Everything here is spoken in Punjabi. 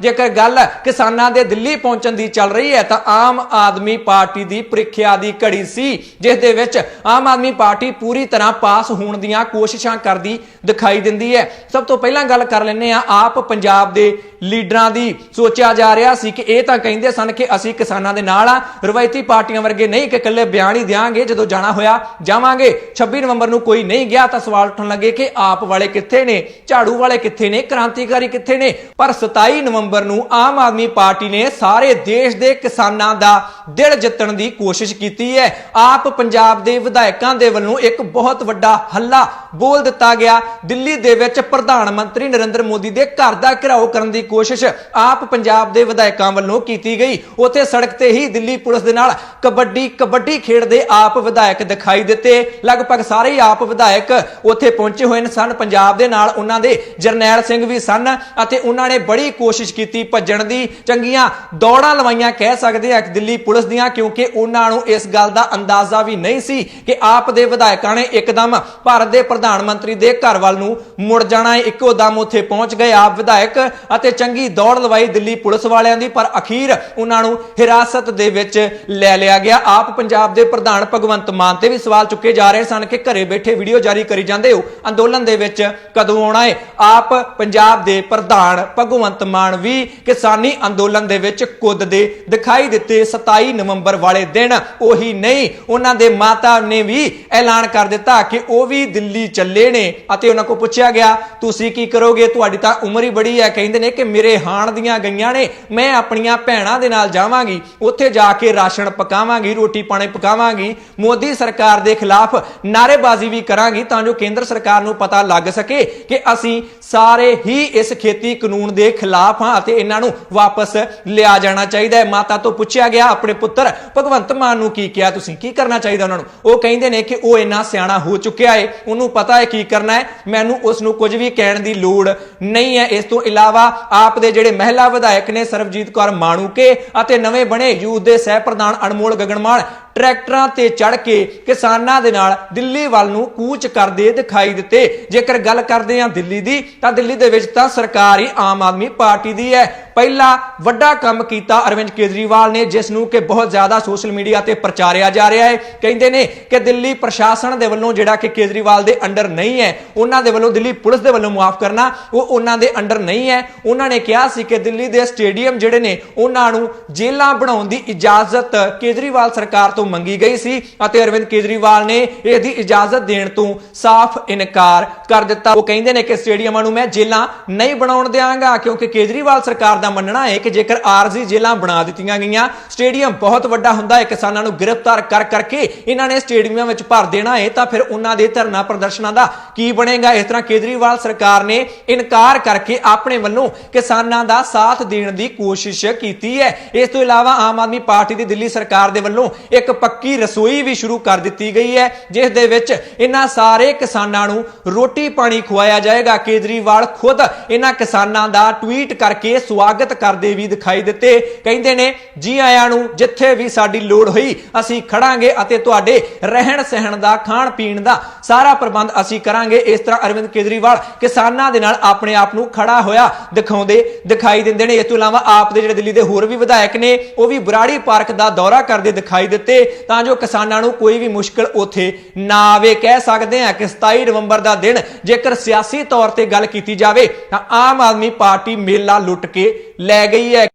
ਜੇਕਰ ਗੱਲ ਕਿਸਾਨਾਂ ਦੇ ਦਿੱਲੀ ਪਹੁੰਚਣ ਦੀ ਚੱਲ ਰਹੀ ਹੈ ਤਾਂ ਆਮ ਆਦਮੀ ਪਾਰਟੀ ਦੀ ਪ੍ਰੀਖਿਆ ਦੀ ਘੜੀ ਸੀ, ਜਿਸ ਦੇ ਵਿੱਚ ਆਮ ਆਦਮੀ ਪਾਰਟੀ ਪੂਰੀ ਤਰ੍ਹਾਂ ਪਾਸ ਹੋਣ ਦੀਆਂ ਕੋਸ਼ਿਸ਼ਾਂ ਕਰਦੀ ਦਿਖਾਈ ਦਿੰਦੀ ਹੈ। ਸਭ ਤੋਂ ਪਹਿਲਾਂ ਗੱਲ ਕਰ ਲੈਂਦੇ ਆ ਆਪ ਪੰਜਾਬ ਦੇ ਲੀਡਰਾਂ ਦੀ ਸੋਚਿਆ ਜਾ ਰਿਹਾ ਸੀ ਕਿ ਇਹ ਤਾਂ ਕਹਿੰਦੇ ਸਨ ਕਿ ਅਸੀਂ ਕਿਸਾਨਾਂ ਦੇ ਨਾਲ ਆ ਰਵਾਇਤੀ ਪਾਰਟੀਆਂ ਵਰਗੇ ਨਹੀਂ ਕਿ ਇਕੱਲੇ ਬਿਆਨ ਹੀ ਦਿਆਂਗੇ, ਜਦੋਂ ਜਾਣਾ ਹੋਇਆ ਜਾਵਾਂਗੇ। 26 ਨਵੰਬਰ ਨੂੰ ਕੋਈ ਨਹੀਂ ਗਿਆ ਤਾਂ ਸਵਾਲ ਉੱਠਣ ਲੱਗੇ ਕਿ ਆਪ ਵਾਲੇ ਕਿੱਥੇ ਨੇ, ਝਾੜੂ ਵਾਲੇ ਕਿੱਥੇ ਨੇ, ਕ੍ਰਾਂਤੀਕਾਰੀ ਕਿੱਥੇ ਨੇ? ਪਰ 27 ਨਵੰਬਰ ਨੂੰ ਆਮ ਆਦਮੀ ਪਾਰਟੀ ਨੇ ਸਾਰੇ ਦੇਸ਼ ਦੇ ਕਿਸਾਨਾਂ ਦਾ ਦਿਲ ਜਿੱਤਣ ਦੀ ਕੋਸ਼ਿਸ਼ ਕੀਤੀ ਹੈ। ਆਪ ਪੰਜਾਬ ਦੇ ਵਿਧਾਇਕਾਂ ਦੇ ਵੱਲੋਂ ਇੱਕ ਬਹੁਤ ਵੱਡਾ ਹੱਲਾ ਬੋਲ ਦਿੱਤਾ ਗਿਆ। ਦਿੱਲੀ ਦੇ ਵਿੱਚ ਪ੍ਰਧਾਨ ਮੰਤਰੀ ਨਰਿੰਦਰ ਮੋਦੀ ਦੇ ਘਰ ਦਾ ਘਿਰਾਓ ਕਰਨ ਦੀ ਕੋਸ਼ਿਸ਼ ਆਪ ਪੰਜਾਬ ਦੇ ਵਿਧਾਇਕਾਂ ਵੱਲੋਂ ਕੀਤੀ ਗਈ। ਉੱਥੇ ਸੜਕ ਤੇ ਹੀ ਦਿੱਲੀ ਪੁਲਿਸ ਦੇ ਨਾਲ ਕਬੱਡੀ ਕਬੱਡੀ ਖੇਡਦੇ ਆਪ ਵਿਧਾਇਕ ਦਿਖਾਈ ਦਿੱਤੇ। ਲਗਭਗ ਸਾਰੇ ਆਪ ਵਿਧਾਇਕ ਉੱਥੇ ਪਹੁੰਚੇ ਹੋਏ ਨੇ ਸਨ। ਪੰਜਾਬ ਦੇ ਨਾਲ ਉਹਨਾਂ ਦੇ ਜਰਨੈਲ ਸਿੰਘ ਵੀ ਸਨ ਅਤੇ ਉਹਨਾਂ ਨੇ ਬੜੀ ਕੋਸ਼ਿਸ਼ ਕੀਤੀ ਭੱਜਣ ਦੀ। ਚੰਗੀਆਂ ਦੌੜਾਂ ਲਵਾਈਆਂ ਕਹਿ ਸਕਦੇ ਆ ਦਿੱਲੀ ਪੁਲਿਸ ਦੀਆਂ, ਕਿਉਂਕਿ ਉਹਨਾਂ ਨੂੰ ਇਸ ਗੱਲ ਦਾ ਅੰਦਾਜ਼ਾ ਵੀ ਨਹੀਂ ਸੀ ਕਿ ਆਪ ਦੇ ਵਿਧਾਇਕਾਂ ਨੇ ਇੱਕਦਮ ਭਾਰਤ ਦੇ ਪ੍ਰਧਾਨ ਮੰਤਰੀ ਦੇ ਘਰ ਵੱਲ ਨੂੰ ਮੁੜ ਜਾਣਾ ਹੈ। ਇੱਕੋ ਦਮ ਉੱਥੇ ਪਹੁੰਚ ਗਏ ਆਪ ਵਿਧਾਇਕ ਅਤੇ ਚੰਗੀ ਦੌੜ ਲਵਾਈ ਦਿੱਲੀ ਪੁਲਿਸ ਵਾਲਿਆਂ ਦੀ, ਪਰ ਅਖੀਰ ਉਹਨਾਂ ਨੂੰ ਹਿਰਾਸਤ ਦੇ ਵਿੱਚ ਲੈ ਲਿਆ ਗਿਆ। ਆਪ ਪੰਜਾਬ ਦੇ ਪ੍ਰਧਾਨ ਭਗਵੰਤ ਮਾਨ ਤੇ ਵੀ ਸਵਾਲ ਚੁੱਕੇ ਜਾ ਰਹੇ ਸਨ ਕਿ ਘਰੇ ਬੈਠੇ ਵੀਡੀਓ ਜਾਰੀ ਕਰੀ ਜਾਂਦੇ ਹੋ। ਅੰਦੋਲਨ ਦੇ ਵਿੱਚ ਕਦੋਂ ਆਉਣਾ ਹੈ? ਆਪ ਪੰਜਾਬ ਦੇ ਪ੍ਰਧਾਨ ਭਗਵੰਤ ਮਾਨ ਵੀ ਕਿਸਾਨੀ ਅੰਦੋਲਨ ਦੇ ਵਿੱਚ ਕੁੱਦਦੇ ਦਿਖਾਈ ਦਿੱਤੇ 27 ਨਵੰਬਰ ਵਾਲੇ ਦਿਨ। ਉਹੀ ਨਹੀਂ, ਉਹਨਾਂ ਦੇ ਮਾਤਾ ਨੇ ਵੀ ਐਲਾਨ ਕਰ ਦਿੱਤਾ ਕਿ ਉਹ ਵੀ ਦਿੱਲੀ ਚੱਲੇ ਨੇ। ਅਤੇ ਉਹਨਾਂ ਕੋਲ ਪੁੱਛਿਆ ਗਿਆ, ਤੁਸੀਂ ਕੀ ਕਰੋਗੇ? ਤੁਹਾਡੀ ਤਾਂ ਉਮਰ ਹੀ ਬੜੀ ਹੈ। ਕਹਿੰਦੇ ਨੇ ਕਿ ਮੇਰੇ ਹਾਣ ਦੀਆਂ ਗਈਆਂ ਨੇ, ਮੈਂ ਆਪਣੀਆਂ ਭੈਣਾਂ ਦੇ ਨਾਲ ਜਾਵਾਂਗੀ। ਉੱਥੇ ਜਾ ਕੇ ਰਾਸ਼ਨ ਪਕਾਵਾਂਗੀ, ਰੋਟੀ ਪਾਣੀ ਪਕਾਵਾਂਗੀ। ਮੋਦੀ ਸਰਕਾਰ ਦੇ ਖਿਲਾਫ ਨਾਰੇਬਾਜ਼ੀ ਵੀ ਕਰਾਂਗੀ ਤਾਂ ਜੋ ਕੇਂਦਰ ਸਰਕਾਰ ਨੂੰ ਪਤਾ ਲੱਗ ਸਕੇ ਕਿ ਅਸੀਂ ਸਾਰੇ ਹੀ ਇਸ ਖੇਤੀ ਕਾਨੂੰਨ ਦੇ ਖਿਲਾਫ ਹਾਂ। ਅਤੇ ਇਹਨਾਂ ਨੂੰ ਵਾਪਸ ਲਿਆ ਜਾਣਾ ਚਾਹੀਦਾ ਹੈ। ਮਾਤਾ ਤੋਂ ਪੁੱਛਿਆ ਗਿਆ, ਆਪਣੇ ਪੁੱਤਰ, ਭਗਵੰਤ ਮਾਨ ਨੂੰ ਕੀ ਕਿਹਾ ਤੁਸੀਂ? ਕੀ ਕਰਨਾ ਚਾਹੀਦਾ ਉਹਨਾਂ ਨੂੰ? ਉਹ ਕਹਿੰਦੇ ਨੇ ਕਿ ਉਹ ਇੰਨਾ ਸਿਆਣਾ ਹੋ ਚੁੱਕਿਆ ਹੈ ਉਹਨੂੰ ਪਤਾ ਹੈ ਕੀ ਕਰਨਾ ਹੈ। ਮੈਨੂੰ ਉਸ ਨੂੰ ਕੁਝ ਵੀ ਕਹਿਣ ਦੀ ਲੋੜ ਨਹੀਂ ਹੈ। ਇਸ ਤੋਂ ਇਲਾਵਾ ਆਪ ਦੇ ਜਿਹੜੇ ਮਹਿਲਾ ਵਿਧਾਇਕ ਨੇ, ਸਰਬਜੀਤ ਕੌਰ ਮਾਣੂਕੇ ਅਤੇ ਨਵੇਂ ਬਣੇ ਯੂਥ ਦੇ ਸਹਿ ਪ੍ਰਧਾਨ ਅਨਮੋਲ ਗਗਨਮਾਨ ਟਰੈਕਟਰਾਂ ਤੇ ਚੜ ਕੇ ਕਿਸਾਨਾਂ ਦੇ ਨਾਲ ਦਿੱਲੀ ਵੱਲ ਨੂੰ ਕੂਚ ਕਰਦੇ ਦਿਖਾਈ ਦਿੱਤੇ। ਜੇਕਰ ਗੱਲ ਕਰਦੇ ਹਾਂ ਦਿੱਲੀ ਦੀ, ਤਾਂ ਦਿੱਲੀ ਦੇ ਵਿੱਚ ਤਾਂ ਸਰਕਾਰ ਹੀ ਆਮ ਆਦਮੀ ਪਾਰਟੀ ਦੀ ਹੈ। ਪਹਿਲਾ ਵੱਡਾ ਕੰਮ ਕੀਤਾ ਅਰਵਿੰਦ ਕੇਜਰੀਵਾਲ ਨੇ ਜਿਸ ਨੂੰ ਕਿ ਬਹੁਤ ਜ਼ਿਆਦਾ ਸੋਸ਼ਲ ਮੀਡੀਆ ਤੇ ਪ੍ਰਚਾਰਿਆ ਜਾ ਰਿਹਾ ਹੈ। ਕਹਿੰਦੇ ਨੇ ਕਿ ਦਿੱਲੀ ਪ੍ਰਸ਼ਾਸਨ ਦੇ ਵੱਲੋਂ ਜਿਹੜਾ ਕਿ ਕੇਜਰੀਵਾਲ ਦੇ ਅੰਡਰ ਨਹੀਂ ਹੈ, ਉਹਨਾਂ ਦੇ ਵੱਲੋਂ ਦਿੱਲੀ ਪੁਲਿਸ ਦੇ ਵੱਲੋਂ ਮਾਫ ਕਰਨਾ, ਉਹ ਉਹਨਾਂ ਦੇ ਅੰਡਰ ਨਹੀਂ ਹੈ। ਉਹਨਾਂ ਨੇ ਕਿਹਾ ਸੀ ਕਿ ਦਿੱਲੀ ਦੇ ਸਟੇਡੀਅਮ ਜਿਹੜੇ ਨੇ, ਉਹਨਾਂ ਨੂੰ ਜੇਲ੍ਹਾਂ ਬਣਾਉਣ ਦੀ ਇਜਾਜ਼ਤ ਕੇਜਰੀਵਾਲ ਸਰਕਾਰ ਤੋਂ ਮੰਗੀ ਗਈ ਸੀ ਅਤੇ ਅਰਵਿੰਦ ਕੇਜਰੀਵਾਲ ਨੇ ਇਹਦੀ ਇਜਾਜ਼ਤ ਦੇਣ ਤੋਂ ਸਾਫ਼ ਇਨਕਾਰ ਕਰ ਦਿੱਤਾ। ਉਹ ਕਹਿੰਦੇ ਨੇ ਕਿ ਸਟੇਡੀਅਮਾਂ ਨੂੰ ਮੈਂ ਜੇਲ੍ਹਾਂ ਨਹੀਂ ਬਣਾਉਣ ਦਿਆਂਗਾ, ਕਿਉਂਕਿ ਕੇਜਰੀਵਾਲ ਸਰਕਾਰ ਦਾ ਮੰਨਣਾ ਹੈ ਕਿ ਜੇਕਰ ਆਰਜ਼ੀ ਜੇਲਾਂ ਬਣਾ ਦਿੱਤੀਆਂ ਗਈਆਂ, ਸਟੇਡੀਅਮ ਬਹੁਤ ਵੱਡਾ ਹੁੰਦਾ ਹੈ, ਕਿਸਾਨਾਂ ਨੂੰ ਗ੍ਰਿਫਤਾਰ ਕਰ ਕਰਕੇ ਇਹਨਾਂ ਨੇ ਸਟੇਡੀਅਮਾਂ ਵਿੱਚ ਭਰ ਦੇਣਾ ਹੈ, ਤਾਂ ਫਿਰ ਉਹਨਾਂ ਦੇ ਧਰਨਾ ਪ੍ਰਦਰਸ਼ਨਾਂ ਦਾ ਕੀ ਬਣੇਗਾ? ਇਸ ਤਰ੍ਹਾਂ ਕੇਜਰੀਵਾਲ ਸਰਕਾਰ ਨੇ ਇਨਕਾਰ ਕਰਕੇ ਆਪਣੇ ਵੱਲੋਂ ਕਿਸਾਨਾਂ ਦਾ ਸਾਥ ਦੇਣ ਦੀ ਕੋਸ਼ਿਸ਼ ਕੀਤੀ ਹੈ। ਇਸ ਤੋਂ ਇਲਾਵਾ ਆਮ ਆਦਮੀ ਪਾਰਟੀ ਦੀ ਦਿੱਲੀ ਸਰਕਾਰ ਦੇ ਵੱਲੋਂ ਇੱਕ ਪੱਕੀ ਰਸੋਈ ਵੀ ਸ਼ੁਰੂ ਕਰ ਦਿੱਤੀ ਗਈ ਹੈ, ਜਿਸ ਦੇ ਵਿੱਚ ਇਹਨਾਂ ਸਾਰੇ ਕਿਸਾਨਾਂ ਨੂੰ ਰੋਟੀ ਪਾਣੀ ਖਵਾਇਆ ਜਾਏਗਾ। ਕੇਜਰੀਵਾਲ ਖੁਦ ਇਹਨਾਂ ਕਿਸਾਨਾਂ ਦਾ ਟਵੀਟ ਕਰਕੇ ਸਵਾਗਤ ਕਰਦੇ ਵੀ ਦਿਖਾਈ ਦਿੱਤੇ। ਕਹਿੰਦੇ ਨੇ, ਜੀ ਆਇਆਂ ਨੂੰ ਜਿੱਥੇ ਵੀ ਸਾਡੀ ਲੋੜ ਹੋਈ, ਅਸੀਂ ਖੜਾਂਗੇ ਅਤੇ ਤੁਹਾਡੇ ਰਹਿਣ ਸਹਿਣ ਦਾ ਖਾਣ ਪੀਣ ਦਾ ਸਾਰਾ ਪ੍ਰਬੰਧ ਅਸੀਂ ਕਰਾਂਗੇ। ਇਸ ਤਰ੍ਹਾਂ ਅਰਵਿੰਦ ਕੇਜਰੀਵਾਲ ਕਿਸਾਨਾਂ ਦੇ ਨਾਲ ਆਪਣੇ ਆਪ ਨੂੰ ਖੜਾ ਹੋਇਆ ਦਿਖਾਉਂਦੇ ਦਿਖਾਈ ਦਿੰਦੇ ਨੇ। ਇਸ ਤੋਂ ਇਲਾਵਾ ਆਪ ਦੇ ਜਿਹੜੇ ਦਿੱਲੀ ਦੇ ਹੋਰ ਵੀ ਵਿਧਾਇਕ ਨੇ, ਉਹ ਵੀ ਬਰਾੜੀ ਪਾਰਕ ਦਾ ਦੌਰਾ ਕਰਦੇ ਦਿਖਾਈ ਦਿੱਤੇ। ਤਾਂ ਜੋ ਕਿਸਾਨਾਂ ਨੂੰ ਕੋਈ ਵੀ ਮੁਸ਼ਕਲ ਉੱਥੇ ਨਾ ਆਵੇ। ਕਹਿ ਸਕਦੇ ਹਾਂ ਕਿ 27 ਨਵੰਬਰ ਦਾ ਦਿਨ ਜੇਕਰ ਸਿਆਸੀ ਤੌਰ ਤੇ ਗੱਲ ਕੀਤੀ ਜਾਵੇ, ਤਾਂ ਆਮ ਆਦਮੀ ਪਾਰਟੀ ਮੇਲਾ ਲੁੱਟ ਕੇ ਲੈ ਗਈ ਹੈ।